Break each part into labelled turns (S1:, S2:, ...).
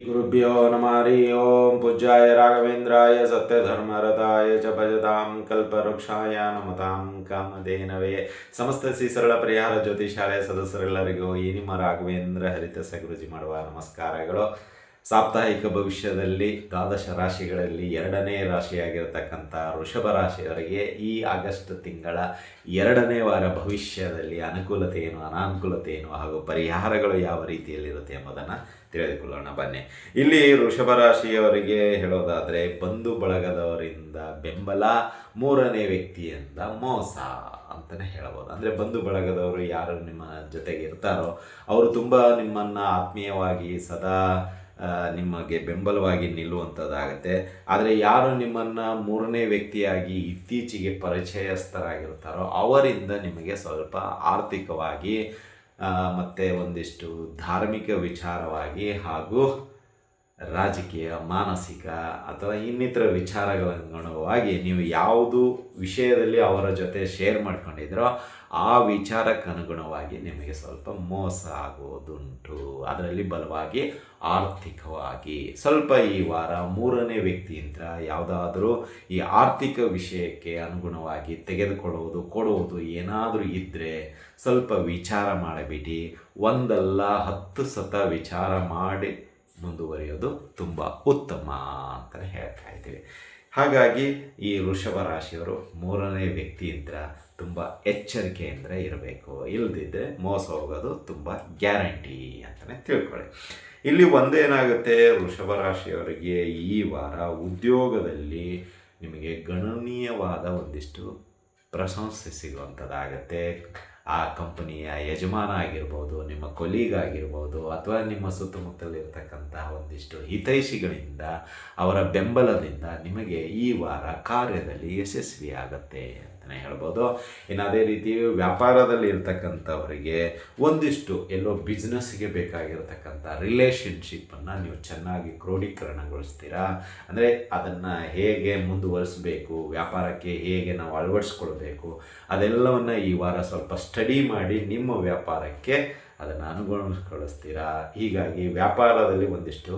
S1: गुरुभ्यो नमः हरि ओं पूज्याय राघवेन्द्राय सत्यधर्मरताय च भजतां ಕಲ್ಪವೃಕ್ಷಾಯ ನಮತಾಂ ಕಾಮಧೇನವೇ ಸಮಸ್ತ ಶ್ರೀ ಸರಳ ಪರಿಹಾರ ಜ್ಯೋತಿಷಾಲಯ ಸದಸ್ಯರೆಲ್ಲರಿಗೂ ಈ ನಿಮ್ಮ ರಾಘವೇಂದ್ರ ಹರಿತ ಸಗುರುಜಿ ಮಾಡುವ ನಮಸ್ಕಾರಗಳು ಸಾಪ್ತಾಹಿಕ ಭವಿಷ್ಯದಲ್ಲಿ ದ್ವಾದಶ ರಾಶಿಗಳಲ್ಲಿ ಎರಡನೇ ರಾಶಿಯಾಗಿರತಕ್ಕಂಥ ವೃಷಭ ರಾಶಿಯವರಿಗೆ ಈ ಆಗಸ್ಟ್ ತಿಂಗಳ ಎರಡನೇ ವಾರ ಭವಿಷ್ಯದಲ್ಲಿ ಅನುಕೂಲತೆ ಏನು ಅನಾನುಕೂಲತೆ ಏನು ಹಾಗೂ ಪರಿಹಾರಗಳು ಯಾವ ರೀತಿಯಲ್ಲಿರುತ್ತೆ ಎಂಬುದನ್ನು ತಿಳಿದುಕೊಳ್ಳೋಣ. ಬನ್ನಿ. ಇಲ್ಲಿ ವೃಷಭ ರಾಶಿಯವರಿಗೆ ಹೇಳೋದಾದರೆ, ಬಂಧು ಬಳಗದವರಿಂದ ಬೆಂಬಲ, ಮೂರನೇ ವ್ಯಕ್ತಿಯಿಂದ ಮೋಸ ಅಂತಲೇ ಹೇಳ್ಬೋದು. ಅಂದರೆ ಬಂಧು ಬಳಗದವರು ಯಾರು ನಿಮ್ಮ ಜೊತೆಗೆ ಇರ್ತಾರೋ, ಅವರು ತುಂಬ ನಿಮ್ಮನ್ನು ಆತ್ಮೀಯವಾಗಿ ಸದಾ ನಿಮಗೆ ಬೆಂಬಲವಾಗಿ ನಿಲ್ಲುವಂಥದ್ದಾಗತ್ತೆ. ಆದರೆ ಯಾರು ನಿಮ್ಮನ್ನು ಮೂರನೇ ವ್ಯಕ್ತಿಯಾಗಿ ಇತ್ತೀಚೆಗೆ ಪರಿಚಯಸ್ಥರಾಗಿರ್ತಾರೋ ಅವರಿಂದ ನಿಮಗೆ ಸ್ವಲ್ಪ ಆರ್ಥಿಕವಾಗಿ ಮತ್ತು ಒಂದಿಷ್ಟು ಧಾರ್ಮಿಕ ವಿಚಾರವಾಗಿ ಹಾಗೂ ರಾಜಕೀಯ, ಮಾನಸಿಕ ಅಥವಾ ಇನ್ನಿತರ ವಿಚಾರಗಳನುಗುಣವಾಗಿ ನೀವು ಯಾವುದು ವಿಷಯದಲ್ಲಿ ಅವರ ಜೊತೆ ಶೇರ್ ಮಾಡ್ಕೊಂಡಿದ್ರೋ ಆ ವಿಚಾರಕ್ಕನುಗುಣವಾಗಿ ನಿಮಗೆ ಸ್ವಲ್ಪ ಮೋಸ ಆಗೋದುಂಟು ಅದರಲ್ಲಿ ಬಲವಾಗಿ, ಆರ್ಥಿಕವಾಗಿ. ಸ್ವಲ್ಪ ಈ ವಾರ ಮೂರನೇ ವ್ಯಕ್ತಿಯಿಂದ ಯಾವುದಾದರೂ ಈ ಆರ್ಥಿಕ ವಿಷಯಕ್ಕೆ ಅನುಗುಣವಾಗಿ ತೆಗೆದುಕೊಳ್ಳುವುದು, ಕೊಡುವುದು ಏನಾದರೂ ಇದ್ದರೆ ಸ್ವಲ್ಪ ವಿಚಾರ ಮಾಡಿಬಿಟ್ಟು ಒಂದಲ್ಲ ಹತ್ತು ಸತ ವಿಚಾರ ಮಾಡಿ ಮುಂದುವರಿಯೋದು ತುಂಬ ಉತ್ತಮ ಅಂತಲೇ ಹೇಳ್ತಾ ಇದ್ದೀವಿ. ಹಾಗಾಗಿ ಈ ವೃಷಭ ರಾಶಿಯವರು ಮೂರನೇ ವ್ಯಕ್ತಿಯಿಂದ ತುಂಬ ಎಚ್ಚರಿಕೆಯಿಂದ ಇರಬೇಕು. ಇಲ್ಲದಿದ್ದರೆ ಮೋಸ ಹೋಗೋದು ತುಂಬ ಗ್ಯಾರಂಟಿ ಅಂತಲೇ ತಿಳ್ಕೊಳ್ಳಿ. ಇಲ್ಲಿ ಒಂದೇನಾಗುತ್ತೆ, ವೃಷಭ ರಾಶಿಯವರಿಗೆ ಈ ವಾರ ಉದ್ಯೋಗದಲ್ಲಿ ನಿಮಗೆ ಗಣನೀಯವಾದ ಒಂದಿಷ್ಟು ಪ್ರಶಂಸೆ ಸಿಗುವಂಥದ್ದಾಗತ್ತೆ ಆ ಕಂಪನಿಯ ಯಜಮಾನ ಆಗಿರ್ಬೋದು, ನಿಮ್ಮ ಕೊಲೀಗ್ ಆಗಿರ್ಬೋದು, ಅಥವಾ ನಿಮ್ಮ ಸುತ್ತಮುತ್ತಲಿರ್ತಕ್ಕಂತಹ ಒಂದಿಷ್ಟು ಹಿತೈಷಿಗಳಿಂದ, ಅವರ ಬೆಂಬಲದಿಂದ ನಿಮಗೆ ಈ ವಾರ ಕಾರ್ಯದಲ್ಲಿ ಯಶಸ್ವಿ ಆಗತ್ತೆ ಅಂತಲೇ ಹೇಳ್ಬೋದು. ಇನ್ನು ಅದೇ ರೀತಿ ವ್ಯಾಪಾರದಲ್ಲಿ ಇರ್ತಕ್ಕಂಥವರಿಗೆ ಒಂದಿಷ್ಟು ಎಲ್ಲೋ ಬಿಸ್ನೆಸ್ಗೆ ಬೇಕಾಗಿರ್ತಕ್ಕಂಥ ರಿಲೇಷನ್ಶಿಪ್ಪನ್ನು ನೀವು ಚೆನ್ನಾಗಿ ಕ್ರೋಢೀಕರಣಗೊಳಿಸ್ತೀರಾ ಅಂದರೆ ಅದನ್ನು ಹೇಗೆ ಮುಂದುವರಿಸಬೇಕು, ವ್ಯಾಪಾರಕ್ಕೆ ಹೇಗೆ ನಾವು ಅಳವಡಿಸ್ಕೊಳ್ಬೇಕು, ಅದೆಲ್ಲವನ್ನು ಈ ವಾರ ಸ್ವಲ್ಪ ಸ್ಟಡಿ ಮಾಡಿ ನಿಮ್ಮ ವ್ಯಾಪಾರಕ್ಕೆ ಅದನ್ನು ಅನುಗುಣಗೊಳಿಸ್ತೀರಾ? ಹೀಗಾಗಿ ವ್ಯಾಪಾರದಲ್ಲಿ ಒಂದಿಷ್ಟು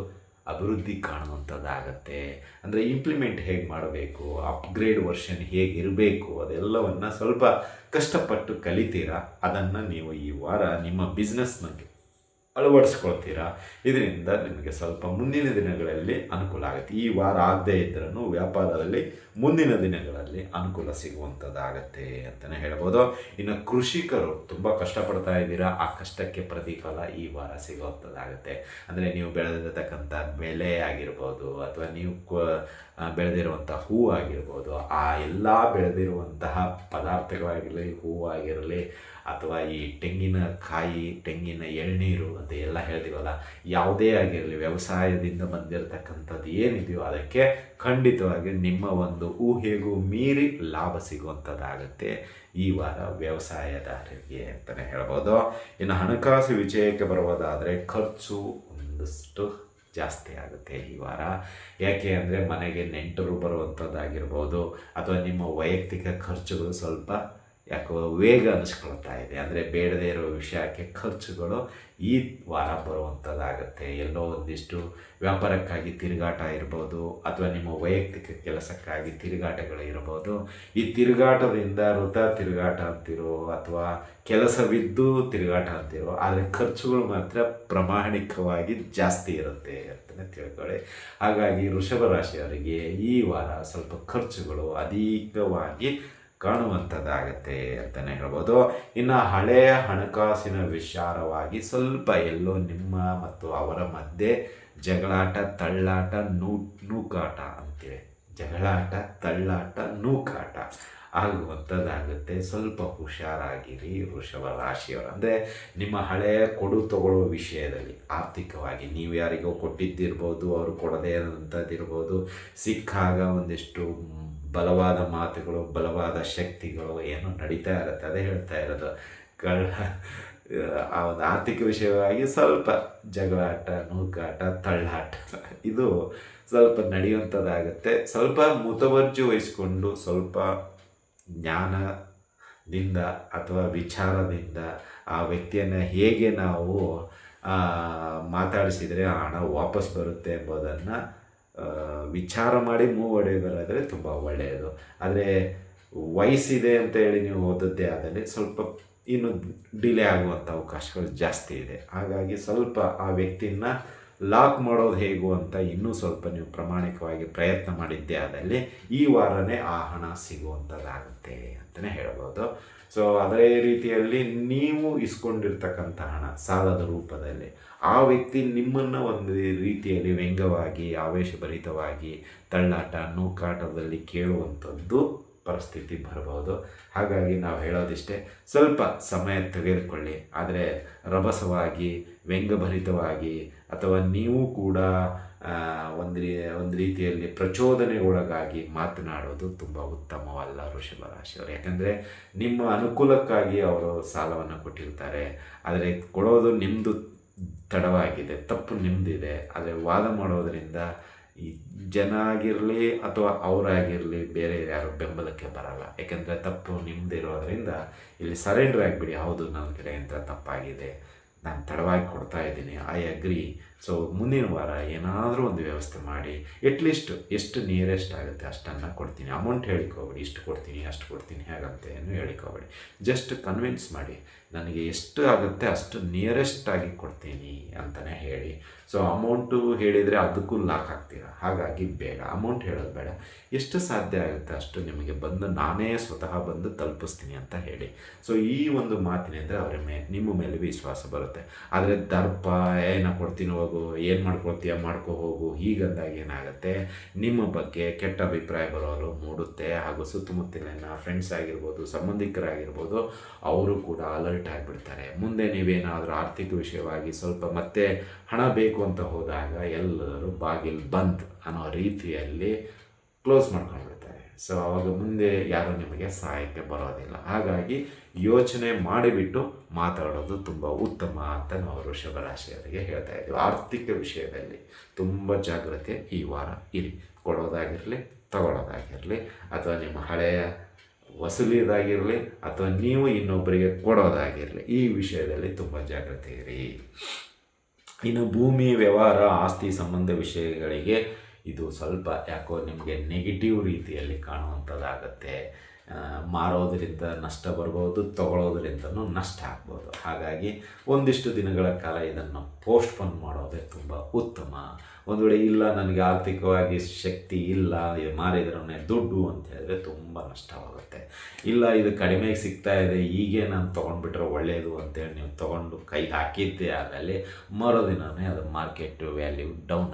S1: ಅಭಿವೃದ್ಧಿ ಕಾಣುವಂಥದ್ದಾಗತ್ತೆ. ಅಂದರೆ ಇಂಪ್ಲಿಮೆಂಟ್ ಹೇಗೆ ಮಾಡಬೇಕು ಅಪ್ಗ್ರೇಡ್ ವರ್ಷನ್ ಹೇಗಿರಬೇಕು ಅದೆಲ್ಲವನ್ನು ಸ್ವಲ್ಪ ಕಷ್ಟಪಟ್ಟು ಕಲಿತೀರಾ? ಅದನ್ನು ನೀವು ಈ ವಾರ ನಿಮ್ಮ ಬಿಸ್ನೆಸ್ನಲ್ಲಿ ಅಳವಡಿಸ್ಕೊಳ್ತೀರಾ? ಇದರಿಂದ ನಿಮಗೆ ಸ್ವಲ್ಪ ಮುಂದಿನ ದಿನಗಳಲ್ಲಿ ಅನುಕೂಲ ಆಗುತ್ತೆ. ಈ ವಾರ ಆಗದೇ ಇದ್ರೂ ವ್ಯಾಪಾರದಲ್ಲಿ ಮುಂದಿನ ದಿನಗಳಲ್ಲಿ ಅನುಕೂಲ ಸಿಗುವಂಥದ್ದಾಗತ್ತೆ ಅಂತಲೇ ಹೇಳ್ಬೋದು. ಇನ್ನು ಕೃಷಿಕರು ತುಂಬ ಕಷ್ಟಪಡ್ತಾ ಇದ್ದೀರಾ? ಆ ಕಷ್ಟಕ್ಕೆ ಪ್ರತಿಫಲ ಈ ವಾರ ಸಿಗುವಂಥದ್ದಾಗತ್ತೆ. ಅಂದರೆ ನೀವು ಬೆಳೆದಿರತಕ್ಕಂಥ ಬೆಲೆ ಆಗಿರ್ಬೋದು ಅಥವಾ ನೀವು ಬೆಳೆದಿರುವಂಥ ಹೂ ಆಗಿರ್ಬೋದು, ಆ ಎಲ್ಲ ಬೆಳೆದಿರುವಂತಹ ಪದಾರ್ಥಗಳಾಗಿರಲಿ ಹೂವಾಗಿರಲಿ ಅಥವಾ ಈ ತೆಂಗಿನ ಕಾಯಿ, ತೆಂಗಿನ ಎಳ್ನೀರು ಅಂತ ಎಲ್ಲ ಹೇಳ್ತೀವಲ್ಲ, ಯಾವುದೇ ಆಗಿರಲಿ, ವ್ಯವಸಾಯದಿಂದ ಬಂದಿರತಕ್ಕಂಥದ್ದು ಏನಿದೆಯೋ ಅದಕ್ಕೆ ಖಂಡಿತವಾಗಿ ನಿಮ್ಮ ಒಂದು ಊಹೆಗೂ ಮೀರಿ ಲಾಭ ಸಿಗುವಂಥದ್ದಾಗುತ್ತೆ ಈ ವಾರ ವ್ಯವಸಾಯದಾರರಿಗೆ ಅಂತಲೇ ಹೇಳ್ಬೋದು. ಇನ್ನು ಹಣಕಾಸು ವಿಷಯಕ್ಕೆ ಬರುವುದಾದರೆ ಖರ್ಚು ಒಂದಷ್ಟು ಜಾಸ್ತಿ ಆಗುತ್ತೆ ಈ ವಾರ. ಯಾಕೆ ಅಂದರೆ ಮನೆಗೆ ನೆಂಟರು ಬರುವಂಥದ್ದಾಗಿರ್ಬೋದು, ಅಥವಾ ನಿಮ್ಮ ವೈಯಕ್ತಿಕ ಖರ್ಚುಗಳು ಸ್ವಲ್ಪ ಯಾಕೋ ವೇಗ ಅನಿಸ್ಕೊಳ್ತಾ ಇದೆ. ಅಂದರೆ ಬೇಡದೇ ಇರೋ ವಿಷಯಕ್ಕೆ ಖರ್ಚುಗಳು ಈ ವಾರ ಬರುವಂಥದ್ದಾಗುತ್ತೆ ಎಲ್ಲೋ ಒಂದಿಷ್ಟು ವ್ಯಾಪಾರಕ್ಕಾಗಿ ತಿರುಗಾಟ ಇರ್ಬೋದು, ಅಥವಾ ನಿಮ್ಮ ವೈಯಕ್ತಿಕ ಕೆಲಸಕ್ಕಾಗಿ ತಿರುಗಾಟಗಳು ಇರ್ಬೋದು. ಈ ತಿರುಗಾಟದಿಂದ ವೃತ ತಿರುಗಾಟ ಅಂತಿರೋ, ಅಥವಾ ಕೆಲಸವಿದ್ದು ತಿರುಗಾಟ ಅಂತಿರೋ, ಆದರೆ ಖರ್ಚುಗಳು ಮಾತ್ರ ಪ್ರಾಮಾಣಿಕವಾಗಿ ಜಾಸ್ತಿ ಇರುತ್ತೆ ಅಂತಲೇ ತಿಳ್ಕೊಳ್ಳಿ. ಹಾಗಾಗಿ ವೃಷಭ ರಾಶಿಯವರಿಗೆ ಈ ವಾರ ಸ್ವಲ್ಪ ಖರ್ಚುಗಳು ಅಧಿಕವಾಗಿ ಕಾಣುವಂಥದ್ದಾಗತ್ತೆ ಅಂತಲೇ ಹೇಳ್ಬೋದು. ಇನ್ನು ಹಳೆಯ ಹಣಕಾಸಿನ ವಿಚಾರವಾಗಿ ಸ್ವಲ್ಪ ಎಲ್ಲೋ ನಿಮ್ಮ ಮತ್ತು ಅವರ ಮಧ್ಯೆ ಜಗಳಾಟ, ತಳ್ಳಾಟ, ನೂ, ನೂಕಾಟ ಅಂತೇಳಿ ಜಗಳಾಟ, ತಳ್ಳಾಟ, ನೂಕಾಟ. ಆಗುವಂಥದ್ದಾಗುತ್ತೆ ಸ್ವಲ್ಪ ಹುಷಾರಾಗಿರಿ ವೃಷಭ ರಾಶಿಯವರು. ಅಂದರೆ ನಿಮ್ಮ ಹಳೆಯ ಕೊಡು ತಗೊಳ್ಳುವ ವಿಷಯದಲ್ಲಿ ಆರ್ಥಿಕವಾಗಿ ನೀವು ಯಾರಿಗೋ ಕೊಟ್ಟಿದ್ದಿರ್ಬೋದು, ಅವರು ಕೊಡದೇ ಇರೋಂಥದ್ದಿರ್ಬೋದು, ಸಿಕ್ಕಾಗ ಒಂದಿಷ್ಟು ಬಲವಾದ ಮಾತುಗಳು, ಬಲವಾದ ಶಕ್ತಿಗಳು ಏನೋ ನಡೀತಾ ಇರುತ್ತೆ. ಅದೇ ಹೇಳ್ತಾ ಇರೋದು. ಕಳ್ಳ ಆ ಒಂದು ಆರ್ಥಿಕ ವಿಷಯವಾಗಿ ಸ್ವಲ್ಪ ಜಗಳಾಟ, ನೂಕಾಟ, ತಳ್ಳಾಟ ಇದು ಸ್ವಲ್ಪ ನಡೆಯುವಂಥದ್ದಾಗುತ್ತೆ. ಸ್ವಲ್ಪ ಮುತುವರ್ಜಿ ವಹಿಸಿಕೊಂಡು ಸ್ವಲ್ಪ ಜ್ಞಾನದಿಂದ ಅಥವಾ ವಿಚಾರದಿಂದ ಆ ವ್ಯಕ್ತಿಯನ್ನು ಹೇಗೆ ನಾವು ಮಾತಾಡಿಸಿದರೆ ಆ ಹಣ ವಾಪಸ್ ಬರುತ್ತೆ ಎಂಬುದನ್ನು ವಿಚಾರ ಮಾಡಿ ಮೂವ್ ಹೊಡೆಯೋದಾದರೆ ತುಂಬ ಒಳ್ಳೆಯದು. ಆದರೆ ವಯಸ್ಸಿದೆ ಅಂತ ಹೇಳಿ ನೀವು ಓದದ್ದೇ ಆದರೆ ಸ್ವಲ್ಪ ಇನ್ನು ಡಿಲೇ ಆಗುವಂಥ ಅವಕಾಶಗಳು ಜಾಸ್ತಿ ಇದೆ. ಹಾಗಾಗಿ ಸ್ವಲ್ಪ ಆ ವ್ಯಕ್ತಿನ ಲಾಕ್ ಮಾಡೋದು ಹೇಗು ಅಂತ ಇನ್ನೂ ಸ್ವಲ್ಪ ನೀವು ಪ್ರಾಮಾಣಿಕವಾಗಿ ಪ್ರಯತ್ನ ಮಾಡಿದ್ದೇ ಆದಲ್ಲಿ ಈ ವಾರನೇ ಆ ಹಣ ಸಿಗುವಂಥದ್ದಾಗುತ್ತೆ ಅಂತಲೇ ಹೇಳ್ಬೋದು. ಸೊ ಅದೇ ರೀತಿಯಲ್ಲಿ ನೀವು ಇಸ್ಕೊಂಡಿರ್ತಕ್ಕಂಥ ಹಣ ಸಾಲದ ರೂಪದಲ್ಲಿ ಆ ವ್ಯಕ್ತಿ ನಿಮ್ಮನ್ನು ಒಂದು ರೀತಿಯಲ್ಲಿ ವ್ಯಂಗ್ಯವಾಗಿ, ಆವೇಶಭರಿತವಾಗಿ, ತಳ್ಳಾಟ, ನೂಕಾಟದಲ್ಲಿ ಕೇಳುವಂಥದ್ದು ಪರಿಸ್ಥಿತಿ ಬರಬಹುದು ಹಾಗಾಗಿ ನಾವು ಹೇಳೋದಿಷ್ಟೇ, ಸ್ವಲ್ಪ ಸಮಯ ತೆಗೆದುಕೊಳ್ಳಿ. ಆದರೆ ರಭಸವಾಗಿ ವ್ಯಂಗಭರಿತವಾಗಿ ಅಥವಾ ನೀವು ಕೂಡ ಒಂದು ಒಂದು ರೀತಿಯಲ್ಲಿ ಪ್ರಚೋದನೆಗೊಳಗಾಗಿ ಮಾತನಾಡೋದು ತುಂಬ ಉತ್ತಮವಲ್ಲ ವೃಷಭ ರಾಶಿಯವರು ಯಾಕಂದರೆ ನಿಮ್ಮ ಅನುಕೂಲಕ್ಕಾಗಿ ಅವರು ಸಾಲವನ್ನು ಕೊಟ್ಟಿರ್ತಾರೆ. ಆದರೆ ಕೊಡೋದು ನಿಮ್ಮದು ತಡವಾಗಿದೆ, ತಪ್ಪು ನಿಮ್ಮದಿದೆ ಆದರೆ ವಾದ ಮಾಡೋದರಿಂದ ಈ ಜನ ಆಗಿರಲಿ ಅಥವಾ ಅವರಾಗಿರಲಿ ಬೇರೆ ಯಾರು ಬೆಂಬಲಕ್ಕೆ ಬರಲ್ಲ. ಯಾಕೆಂದರೆ ತಪ್ಪು ನಿಮ್ಮದಿರೋದ್ರಿಂದ ಇಲ್ಲಿ ಸರೆಂಡರ್ ಆಗಿಬಿಡಿ. ಹೌದು, ನನ್ನ ಕಡೆಯಿಂದ ತಪ್ಪಾಗಿದೆ. ನಾನು ತಡವಾಗಿ ಕೊಡ್ತಾ ಇದ್ದೀನಿ. ಐ ಅಗ್ರಿ ಸೊ ಮುಂದಿನ ವಾರ ಏನಾದರೂ ಒಂದು ವ್ಯವಸ್ಥೆ ಮಾಡಿ. ಎಟ್ಲೀಸ್ಟ್ ಎಷ್ಟು ನಿಯರೆಸ್ಟ್ ಆಗುತ್ತೆ ಅಷ್ಟನ್ನು ಕೊಡ್ತೀನಿ. ಅಮೌಂಟ್ ಹೇಳಿಕೋಬೇಡಿ. ಇಷ್ಟು ಕೊಡ್ತೀನಿ, ಅಷ್ಟು ಕೊಡ್ತೀನಿ, ಹೇಗಂತ ಏನು ಹೇಳಿಕೋಬೇಡಿ. ಜಸ್ಟ್ ಕನ್ವಿನ್ಸ್ ಮಾಡಿ. ನನಗೆ ಎಷ್ಟು ಆಗುತ್ತೆ ಅಷ್ಟು ನಿಯರೆಸ್ಟ್ ಆಗಿ ಕೊಡ್ತೀನಿ ಅಂತಲೇ ಹೇಳಿ. ಸೊ ಅಮೌಂಟು ಹೇಳಿದರೆ ಅದಕ್ಕೂ ಲಾಕ್ ಆಗ್ತೀರ ಹಾಗಾಗಿ ಬೇಗ ಅಮೌಂಟ್ ಹೇಳೋದು ಬೇಡ. ಎಷ್ಟು ಸಾಧ್ಯ ಆಗುತ್ತೆ ಅಷ್ಟು ನಿಮಗೆ ಬಂದು ನಾನೇ ಸ್ವತಃ ಬಂದು ತಲುಪಿಸ್ತೀನಿ ಅಂತ ಹೇಳಿ. ಸೊ ಈ ಒಂದು ಮಾತಿನಿಂದ ಅವರ ಮೇ, ನಿಮ್ಮ ಮೇಲೆ ವಿಶ್ವಾಸ ಬರುತ್ತೆ. ಆದರೆ ದರ್ಪ, ಏನ ಕೊಡ್ತೀನಿ ಹೋಗು, ಏನು ಮಾಡ್ಕೊಳ್ತೀಯ ಮಾಡ್ಕೊ ಹೋಗು, ಹೀಗಂದಾಗ ಏನಾಗುತ್ತೆ? ನಿಮ್ಮ ಬಗ್ಗೆ ಕೆಟ್ಟ ಅಭಿಪ್ರಾಯ ಬರೋರು ಮೂಡುತ್ತೆ. ಹಾಗೂ ಸುತ್ತಮುತ್ತಲಿನ ಫ್ರೆಂಡ್ಸ್ ಆಗಿರ್ಬೋದು, ಸಂಬಂಧಿಕರಾಗಿರ್ಬೋದು, ಅವರು ಕೂಡ ಅಲರ್ಟ್ ಆಗಿಬಿಡ್ತಾರೆ. ಮುಂದೆ ನೀವೇನಾದರೂ ಆರ್ಥಿಕ ವಿಷಯವಾಗಿ ಸ್ವಲ್ಪ ಮತ್ತೆ ಹಣ ಬೇಕು ಅಂತ ಹೋದಾಗ ಎಲ್ಲರೂ ಬಾಗಿಲು ಬಂದ್ ಅನ್ನೋ ರೀತಿಯಲ್ಲಿ ಕ್ಲೋಸ್ ಮಾಡ್ಕೊಂಡ್ಬಿಡ್ತಾರೆ. ಸೊ ಅವಾಗ ಮುಂದೆ ಯಾರೂ ನಿಮಗೆ ಸಹಾಯಕ್ಕೆ ಬರೋದಿಲ್ಲ. ಹಾಗಾಗಿ ಯೋಚನೆ ಮಾಡಿಬಿಟ್ಟು ಮಾತಾಡೋದು ತುಂಬ ಉತ್ತಮ ಅಂತ ನಾವು ವೃಷಭ ರಾಶಿಯವರಿಗೆ ಹೇಳ್ತಾ ಇದ್ದೀವಿ. ಆರ್ಥಿಕ ವಿಷಯದಲ್ಲಿ ತುಂಬ ಜಾಗ್ರತೆ ಈ ವಾರ ಇರಿ. ಕೊಡೋದಾಗಿರಲಿ, ತಗೊಳ್ಳೋದಾಗಿರಲಿ, ಅಥವಾ ನಿಮ್ಮ ಹಳೆಯ ವಸೂಲಿದಾಗಿರಲಿ ಅಥವಾ ನೀವು ಇನ್ನೊಬ್ಬರಿಗೆ ಕೊಡೋದಾಗಿರಲಿ, ಈ ವಿಷಯದಲ್ಲಿ ತುಂಬ ಜಾಗ್ರತೆ ಇರಿ. ಇನ್ನು ಭೂಮಿ, ವ್ಯವಹಾರ, ಆಸ್ತಿ ಸಂಬಂಧ ವಿಷಯಗಳಿಗೆ ಇದು ಸ್ವಲ್ಪ ಯಾಕೋ ನಿಮಗೆ ನೆಗೆಟಿವ್ ರೀತಿಯಲ್ಲಿ ಕಾಣುವಂಥದ್ದಾಗತ್ತೆ ಮಾರೋದರಿಂದ ನಷ್ಟ ಬರ್ಬೋದು ತಗೊಳ್ಳೋದ್ರಿಂದನೂ ನಷ್ಟ ಆಗ್ಬೋದು. ಹಾಗಾಗಿ ಒಂದಿಷ್ಟು ದಿನಗಳ ಕಾಲ ಇದನ್ನು ಪೋಸ್ಟ್ಪೋನ್ ಮಾಡೋದೇ ತುಂಬ ಉತ್ತಮ. ಒಂದು ವೇಳೆ ಇಲ್ಲ, ನನಗೆ ಆರ್ಥಿಕವಾಗಿ ಶಕ್ತಿ ಇಲ್ಲ ಮಾರಿದ್ರೂ ದುಡ್ಡು ಅಂತ ಹೇಳಿದ್ರೆ ತುಂಬ ನಷ್ಟವಾಗುತ್ತೆ. ಇಲ್ಲ, ಇದು ಕಡಿಮೆಗೆ ಸಿಗ್ತಾ ಇದೆ, ಹೀಗೆ ನಾನು ತೊಗೊಂಡ್ಬಿಟ್ರೆ ಒಳ್ಳೆಯದು ಅಂತೇಳಿ ನೀವು ತೊಗೊಂಡು ಕೈ ಹಾಕಿದ್ದೇ ಆದಲ್ಲಿ ಮರುದಿನವೇ ಅದು ಮಾರ್ಕೆಟ್ ವ್ಯಾಲ್ಯೂ ಡೌನ್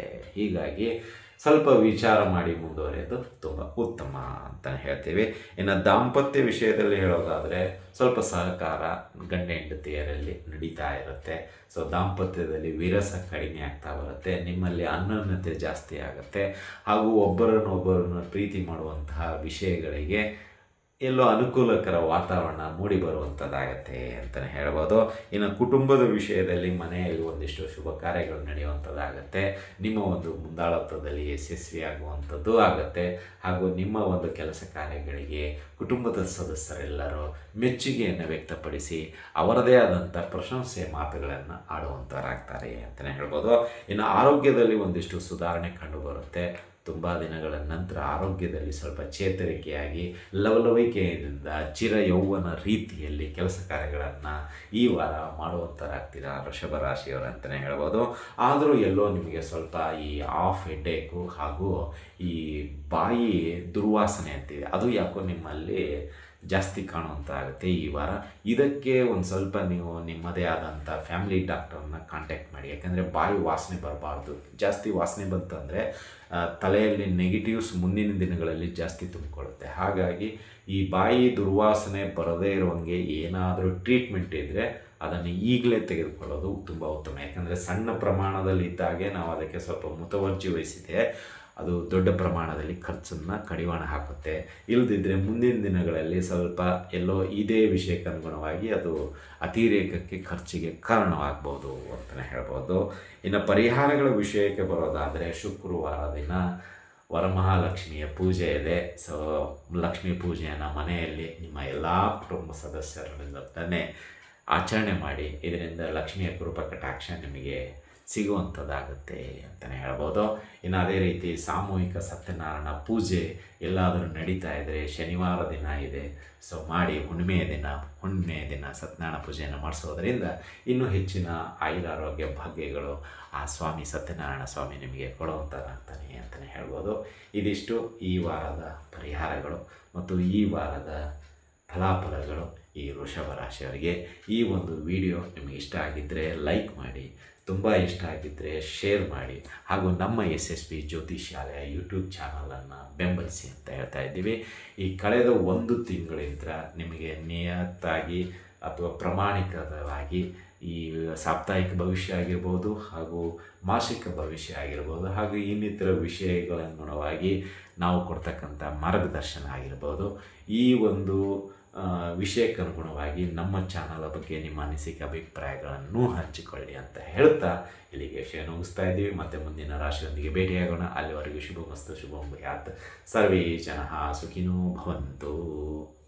S1: ಆಗಿಬಿಡುತ್ತೆ ಹೀಗಾಗಿ ಸ್ವಲ್ಪ ವಿಚಾರ ಮಾಡಿ ಮುಂದುವರೆಯೋದು ತುಂಬ ಉತ್ತಮ ಅಂತ ಹೇಳ್ತೀವಿ. ಇನ್ನು ದಾಂಪತ್ಯ ವಿಷಯದಲ್ಲಿ ಹೇಳೋದಾದರೆ ಸ್ವಲ್ಪ ಸಹಕಾರ ಗಂಡ ಹೆಂಡತಿಯರಲ್ಲಿ ನಡೀತಾ ಇರುತ್ತೆ. ಸೊ ದಾಂಪತ್ಯದಲ್ಲಿ ವಿರಸ ಕಡಿಮೆ ಆಗ್ತಾ ಬರುತ್ತೆ. ನಿಮ್ಮಲ್ಲಿ ಅನ್ಯೋನ್ಯತೆ ಜಾಸ್ತಿ ಆಗುತ್ತೆ. ಹಾಗೂ ಒಬ್ಬರನ್ನೊಬ್ಬರನ್ನು ಪ್ರೀತಿ ಮಾಡುವಂತಹ ವಿಷಯಗಳಿಗೆ ಎಲ್ಲೋ ಅನುಕೂಲಕರ ವಾತಾವರಣ ಮೂಡಿ ಬರುವಂಥದ್ದಾಗತ್ತೆ ಅಂತಲೇ ಹೇಳ್ಬೋದು. ಇನ್ನು ಕುಟುಂಬದ ವಿಷಯದಲ್ಲಿ ಮನೆಯಲ್ಲಿ ಒಂದಿಷ್ಟು ಶುಭ ಕಾರ್ಯಗಳು ನಡೆಯುವಂಥದ್ದಾಗತ್ತೆ ನಿಮ್ಮ ಒಂದು ಮುಂದಾಳತ್ವದಲ್ಲಿ ಯಶಸ್ವಿಯಾಗುವಂಥದ್ದು ಆಗುತ್ತೆ. ಹಾಗೂ ನಿಮ್ಮ ಒಂದು ಕೆಲಸ ಕಾರ್ಯಗಳಿಗೆ ಕುಟುಂಬದ ಸದಸ್ಯರೆಲ್ಲರೂ ಮೆಚ್ಚುಗೆಯನ್ನು ವ್ಯಕ್ತಪಡಿಸಿ ಅವರದೇ ಆದಂಥ ಪ್ರಶಂಸೆಯ ಮಾತುಗಳನ್ನು ಆಡುವಂಥವರಾಗ್ತಾರೆ ಅಂತಲೇ ಹೇಳ್ಬೋದು. ಇನ್ನು ಆರೋಗ್ಯದಲ್ಲಿ ಒಂದಿಷ್ಟು ಸುಧಾರಣೆ ಕಂಡುಬರುತ್ತೆ ತುಂಬ ದಿನಗಳ ನಂತರ ಆರೋಗ್ಯದಲ್ಲಿ ಸ್ವಲ್ಪ ಚೇತರಿಕೆಯಾಗಿ ಲವಲವಿಕೆಯಿಂದ ಚಿರ ಯೌವನ ರೀತಿಯಲ್ಲಿ ಕೆಲಸ ಕಾರ್ಯಗಳನ್ನು ಈ ವಾರ ಮಾಡುವಂಥರಾಗ್ತೀರಾ ವೃಷಭ ರಾಶಿಯವರು ಅಂತಲೇ ಹೇಳ್ಬೋದು. ಆದರೂ ಎಲ್ಲೋ ನಿಮಗೆ ಸ್ವಲ್ಪ ಈ ಆಫ್ ಹೆಡ್ಡೇಕು ಹಾಗೂ ಈ ಬಾಯಿ ದುರ್ವಾಸನೆ ಅಂತಿದೆ. ಅದು ಯಾಕೋ ನಿಮ್ಮಲ್ಲಿ ಜಾಸ್ತಿ ಕಾಣುವಂಥ ಆಗುತ್ತೆ ಈ ವಾರ. ಇದಕ್ಕೆ ಒಂದು ಸ್ವಲ್ಪ ನೀವು ನಿಮ್ಮದೇ ಆದಂಥ ಫ್ಯಾಮಿಲಿ ಡಾಕ್ಟರ್ನ ಕಾಂಟ್ಯಾಕ್ಟ್ ಮಾಡಿ. ಯಾಕೆಂದರೆ ಬಾಯಿ ವಾಸನೆ ಬರಬಾರ್ದು. ಜಾಸ್ತಿ ವಾಸನೆ ಬಂತಂದರೆ ತಲೆಯಲ್ಲಿ ನೆಗೆಟಿವ್ಸ್ ಮುಂದಿನ ದಿನಗಳಲ್ಲಿ ಜಾಸ್ತಿ ತುಂಬಿಕೊಳ್ಳುತ್ತೆ. ಹಾಗಾಗಿ ಈ ಬಾಯಿ ದುರ್ವಾಸನೆ ಬರದೇ ಇರುವಂಗೆ ಏನಾದರೂ ಟ್ರೀಟ್ಮೆಂಟ್ ಇದ್ದರೆ ಅದನ್ನು ಈಗಲೇ ತೆಗೆದುಕೊಳ್ಳೋದು ತುಂಬ ಉತ್ತಮ. ಯಾಕಂದರೆ ಸಣ್ಣ ಪ್ರಮಾಣದಲ್ಲಿ ಇದ್ದಾಗೆ ನಾವು ಅದಕ್ಕೆ ಸ್ವಲ್ಪ ಮುತುವರ್ಜಿ ವಹಿಸಿದೆ. ಅದು ದೊಡ್ಡ ಪ್ರಮಾಣದಲ್ಲಿ ಖರ್ಚನ್ನು ಕಡಿವಾಣ ಹಾಕುತ್ತೆ. ಇಲ್ಲದಿದ್ದರೆ ಮುಂದಿನ ದಿನಗಳಲ್ಲಿ ಸ್ವಲ್ಪ ಎಲ್ಲೋ ಇದೇ ವಿಷಯಕ್ಕೆ ಅನುಗುಣವಾಗಿ ಅದು ಅತಿರೇಕಕ್ಕೆ ಖರ್ಚಿಗೆ ಕಾರಣವಾಗ್ಬೋದು ಅಂತಲೇ ಹೇಳ್ಬೋದು. ಇನ್ನು ಪರಿಹಾರಗಳ ವಿಷಯಕ್ಕೆ ಬರೋದಾದರೆ ಶುಕ್ರವಾರ ದಿನ ವರಮಹಾಲಕ್ಷ್ಮಿಯ ಪೂಜೆ ಇದೆ. ಸೊ ಲಕ್ಷ್ಮೀ ಪೂಜೆಯನ್ನು ಮನೆಯಲ್ಲಿ ನಿಮ್ಮ ಎಲ್ಲ ಕುಟುಂಬ ಸದಸ್ಯರ ಜೊತೆ ಆಚರಣೆ ಮಾಡಿ, ಇದರಿಂದ ಲಕ್ಷ್ಮಿಯ ಕೃಪಾ ಕಟಾಕ್ಷ ನಿಮಗೆ ಸಿಗುವಂಥದ್ದಾಗುತ್ತೆ ಅಂತಲೇ ಹೇಳ್ಬೋದು. ಇನ್ನು ಅದೇ ರೀತಿ ಸಾಮೂಹಿಕ ಸತ್ಯನಾರಾಯಣ ಪೂಜೆ ಎಲ್ಲಾದರೂ ನಡೀತಾ ಇದ್ದರೆ ಶನಿವಾರ ದಿನ ಇದೆ. ಸೊ ಮಾಡಿ ಹುಣ್ಣಿಮೆಯ ದಿನ ಹುಣ್ಣಿಮೆಯ ದಿನ ಸತ್ಯನಾರಾಯಣ ಪೂಜೆಯನ್ನು ಮಾಡಿಸೋದರಿಂದ ಇನ್ನೂ ಹೆಚ್ಚಿನ ಆಯುರಾರೋಗ್ಯ ಭಾಗ್ಯಗಳು ಆ ಸ್ವಾಮಿ ಸತ್ಯನಾರಾಯಣ ಸ್ವಾಮಿ ನಿಮಗೆ ಕೊಡುವಂಥದ್ದಾಗ್ತಾನೆ ಅಂತಲೇ ಹೇಳ್ಬೋದು. ಇದಿಷ್ಟು ಈ ವಾರದ ಪರಿಹಾರಗಳು ಮತ್ತು ಈ ವಾರದ ಫಲಾಫಲಗಳು. ಈ ವೃಷಭ ರಾಶಿಯವರಿಗೆ ಈ ಒಂದು ವಿಡಿಯೋ ನಿಮಗೆ ಇಷ್ಟ ಆಗಿದ್ದರೆ ಲೈಕ್ ಮಾಡಿ, ತುಂಬ ಇಷ್ಟ ಆಗಿದ್ದರೆ ಶೇರ್ ಮಾಡಿ, ಹಾಗೂ ನಮ್ಮ ಎಸ್ ಎಸ್ ಪಿ ಜ್ಯೋತಿಷಾಲಯ ಯೂಟ್ಯೂಬ್ ಚಾನಲನ್ನು ಬೆಂಬಲಿಸಿ ಅಂತ ಹೇಳ್ತಾ ಇದ್ದೀವಿ. ಈ ಕಳೆದ ಒಂದು ತಿಂಗಳಿಂದ ನಿಮಗೆ ನಿಯತ್ತಾಗಿ ಅಥವಾ ಪ್ರಮಾಣಿಕವಾಗಿ ಈ ಸಾಪ್ತಾಹಿಕ ಭವಿಷ್ಯ ಆಗಿರ್ಬೋದು ಹಾಗೂ ಮಾಸಿಕ ಭವಿಷ್ಯ ಆಗಿರ್ಬೋದು ಹಾಗೂ ಇನ್ನಿತರ ವಿಷಯಗಳನುಗುಣವಾಗಿ ನಾವು ಕೊಡ್ತಕ್ಕಂಥ ಮಾರ್ಗದರ್ಶನ ಆಗಿರ್ಬೋದು. ಈ ಒಂದು ಆ, ವಿಷಯಕ್ಕನುಗುಣವಾಗಿ ನಮ್ಮ ಚಾನಲ್ ಬಗ್ಗೆ ನಿಮ್ಮ ಅನಿಸಿಕೆ ಅಭಿಪ್ರಾಯಗಳನ್ನು ಹಂಚಿಕೊಳ್ಳಿ ಅಂತ ಹೇಳ್ತಾ ಇಲ್ಲಿಗೆ ವಿಷಯ ಮುಗಿಸ್ತಾ ಇದ್ದೀವಿ. ಮತ್ತೆ ಮುಂದಿನ ರಾಶಿಯೊಂದಿಗೆ ಭೇಟಿಯಾಗೋಣ. ಅಲ್ಲಿವರೆಗೂ ಶುಭ ಮಸ್ತು ಶುಭಂ ಭಯಾತ್ ಸರ್ವೇ ಜನ ಸುಖಿನೋ ಭವಂತು.